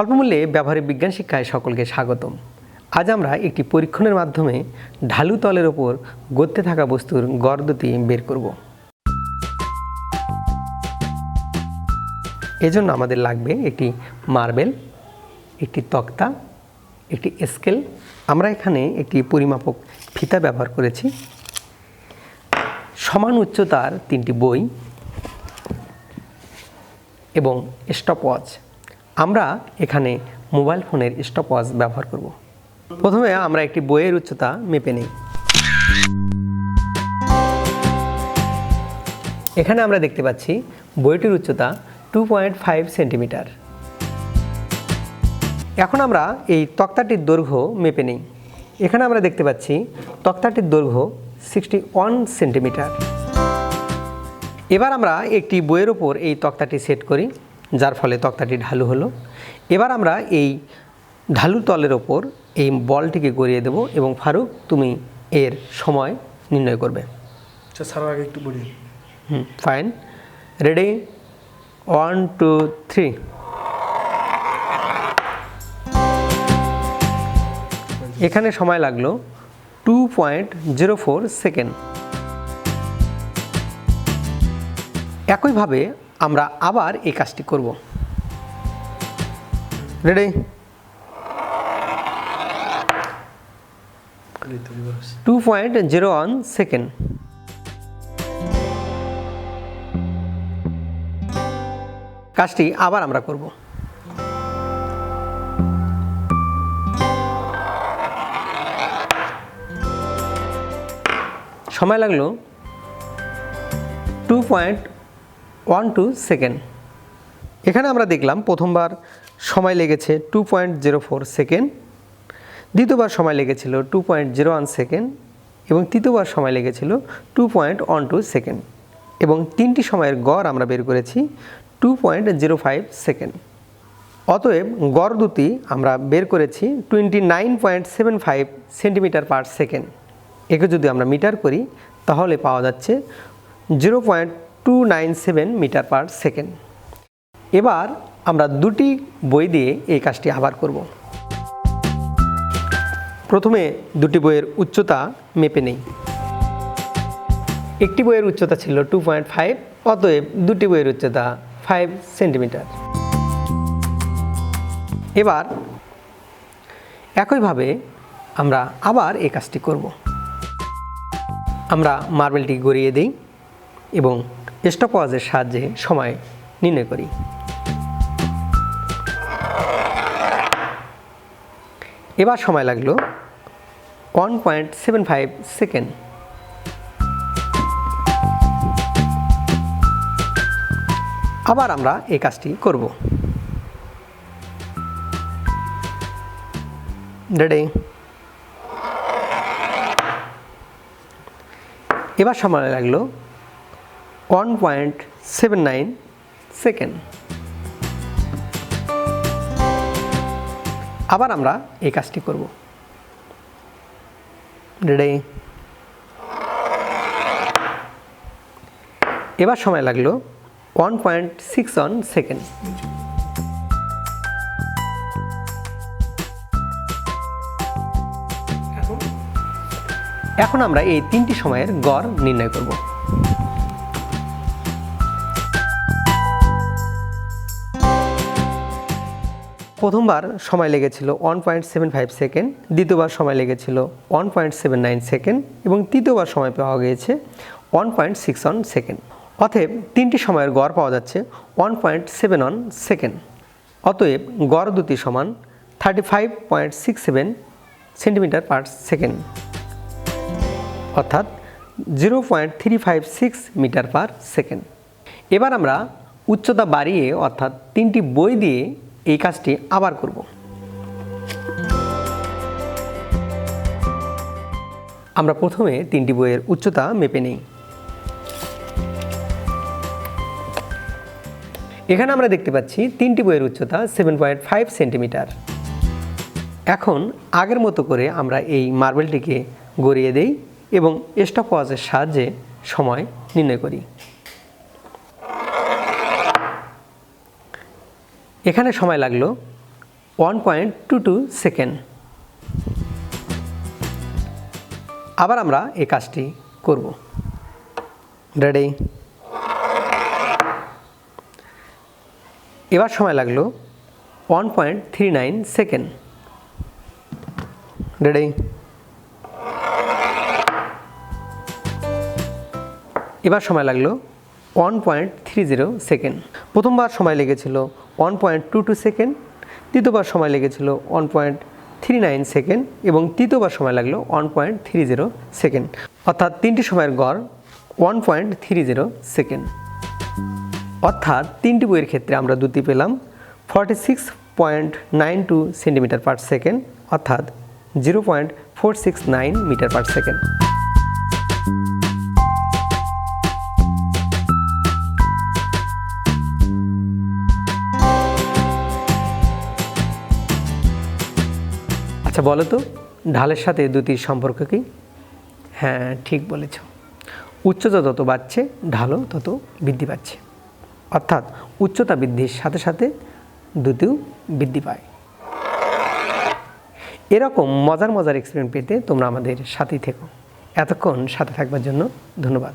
স্বল্পমূল্যে ব্যবহারিক বিজ্ঞান শিক্ষায় সকলকে স্বাগতম। আজ আমরা একটি পরীক্ষণের মাধ্যমে ঢালু তলের ওপর গড়তে থাকা বস্তুর গড় দুটি বের করব। এজন্য আমাদের লাগবে একটি মার্বেল, একটি তক্তা, একটি স্কেল। আমরা এখানে একটি পরিমাপক ফিতা ব্যবহার করেছি। সমান উচ্চতার তিনটি বই এবং স্টপওয়াচ। আমরা এখানে মোবাইল ফোনের স্টপ স্টপওয়াচ ব্যবহার করব। প্রথমে আমরা একটি বইয়ের উচ্চতা মেপে নিই। এখানে আমরা দেখতে পাচ্ছি বইটির উচ্চতা টু পয়েন্ট ফাইভ সেন্টিমিটার। এখন আমরা এই তক্তাটির দৈর্ঘ্য মেপে নিই। এখানে আমরা দেখতে পাচ্ছি তক্তাটির দৈর্ঘ্য সিক্সটি ওয়ান সেন্টিমিটার। এবার আমরা একটি বইয়ের ওপর এই তক্তাটি সেট করি। যার ফলে তক্তাটি ঢালু হলো। এবার আমরা এই ঢালু তলের ওপর এই বলটিকে গড়িয়ে দেব এবং ফারুক তুমি এর সময় নির্ণয় করবে। আচ্ছা স্যার আগে একটু বলি। হুম fine. Ready one two three এখানে সময় লাগল two point zero four second একইভাবে আমরা আবার এই কাজটি করব। Ready. Two point zero one second কাজটি আবার আমরা করব। সময় লাগল। Two point one two second. এখানে আমরা দেখলাম প্রথমবার সময় লেগেছে two point zero four second, দ্বিতীয়বার সময় লেগেছিল two point zero one second, এবং তৃতীয়বার সময় লেগেছিল two point one two second, এবং তিনটি সময়ের গড় আমরা বের করেছি two point zero five second. অতএব গড় দুটি আমরা বের করেছি twenty nine point seven five centimetre per second. একে যদি আমরা মিটার করি, তাহলে পাওয়া যাচ্ছে zero point two nine seven metre per second এবার আমরা দুটি বই দিয়ে এই কাজটি আবার করব। প্রথমে দুটি বইয়ের উচ্চতা মেপে নেই। একটি বইয়ের উচ্চতা ছিল টু পয়েন্ট ফাইভ অতএব দুটি বইয়ের উচ্চতা ফাইভ সেন্টিমিটার এবার একইভাবে আমরা আবার এই কাজটি করব। আমরা মার্বেলটি গড়িয়ে দিই এবং স্টপওয়াজের সাহায্যে সময় নির্ণয় করি। এবার সময় লাগল one point seven five second আবার আমরা এই কাজটি করব। রেডি এবার সময় লাগল one point seven nine second আবার আমরা এই কাজটি করব। রেডি এবার সময় লাগল one point six one second এখন আমরা এই তিনটি সময়ের গড় নির্ণয় করব। প্রথমবার সময় লেগেছিল one point seven five second দ্বিতীয়বার সময় লেগেছিল one point seven nine second এবং তৃতীয়বার সময় পাওয়া গিয়েছে one point six one second অতএব তিনটি সময়ের গড় পাওয়া যাচ্ছে one point seven one second অতএব গড় দুটি সমান thirty five point six seven centimetre per second অর্থাৎ zero point three five six metre per second এবার আমরা উচ্চতা বাড়িয়ে, অর্থাৎ তিনটি বই দিয়ে এই কাজটি আবার করব। আমরা প্রথমে তিনটি বইয়ের উচ্চতা মেপে নিই। এখানে আমরা দেখতে পাচ্ছি তিনটি বইয়ের উচ্চতা সেভেন পয়েন্ট ফাইভ সেন্টিমিটার এখন আগের মতো করে আমরা এই মার্বেলটিকে গড়িয়ে দেই এবং স্টপওয়াচের সাহায্যে সময় নির্ণয় করি। এখানে সময় লাগল one point two two second আবার আমরা এই কাজটি করব। রেডি এবার সময় লাগল one point three nine second ready এবার সময় লাগল one point three zero second প্রথমবার সময় লেগেছিল one point two two second দ্বিতীয়বার সময় লেগেছিল one point three nine second এবং তৃতীয়বার সময় লাগল one point three zero second অর্থাৎ তিনটি সময়ের গড় one point three zero second অর্থাৎ তিনটি বইয়ের ক্ষেত্রে আমরা দুটি পেলাম forty six point nine two centimetre per second অর্থাৎ zero point four six nine metre per second আচ্ছা বলো তো ঢালের সাথে দুটির সম্পর্ক কি? হ্যাঁ ঠিক বলেছ। উচ্চতা যত বাড়ছে ঢালও তত বৃদ্ধি পাচ্ছে। অর্থাৎ উচ্চতা বৃদ্ধির সাথে সাথে দুটিও বৃদ্ধি পায়। এরকম মজার মজার এক্সপেরিমেন্ট পেতে তোমরা আমাদের সাথেই থেকো। এতক্ষণ সাথে থাকবার জন্য ধন্যবাদ।